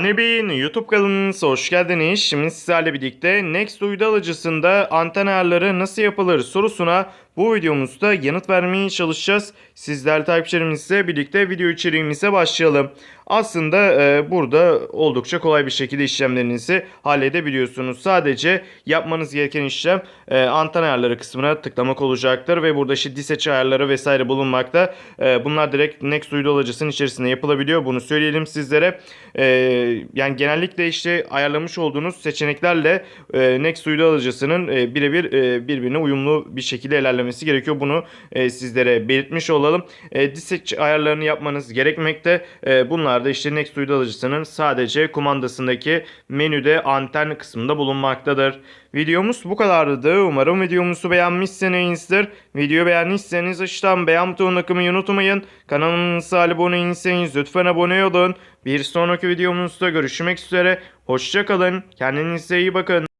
Ne Bey'in YouTube kanalınıza hoş geldiniz. Şimdi sizlerle birlikte Next uydu alıcısında anten ayarları nasıl yapılır sorusuna bu videomuzda yanıt vermeye çalışacağız. Sizler takipçilerimizle birlikte video içeriğimize başlayalım. Aslında e, burada oldukça kolay bir şekilde işlemlerinizi halledebiliyorsunuz. Sadece yapmanız gereken işlem e, anten ayarları kısmına tıklamak olacaktır ve burada işte diseç ayarları vesaire bulunmakta. E, bunlar direkt Next uydu alıcısının içerisinde yapılabiliyor. Bunu söyleyelim sizlere. E, yani genellikle işte ayarlamış olduğunuz seçeneklerle e, Next uydu alıcısının e, birebir e, birbirine uyumlu bir şekilde ilerlemesi gerekiyor. Bunu e, sizlere belirtmiş olalım. E, diseç ayarlarını yapmanız gerekmekte. E, bunlar da işte Next uydu alıcısının sadece kumandasındaki menüde anten kısmında bulunmaktadır. Videomuz bu kadardı. Umarım videomuzu beğenmişsinizdir. Videoyu beğendiyseniz aşağıdan beğen butonuna tıklamayı unutmayın. Kanalımıza abone değilseniz lütfen abone olun. Bir sonraki videomuzda görüşmek üzere. Hoşçakalın. Kendinize iyi bakın.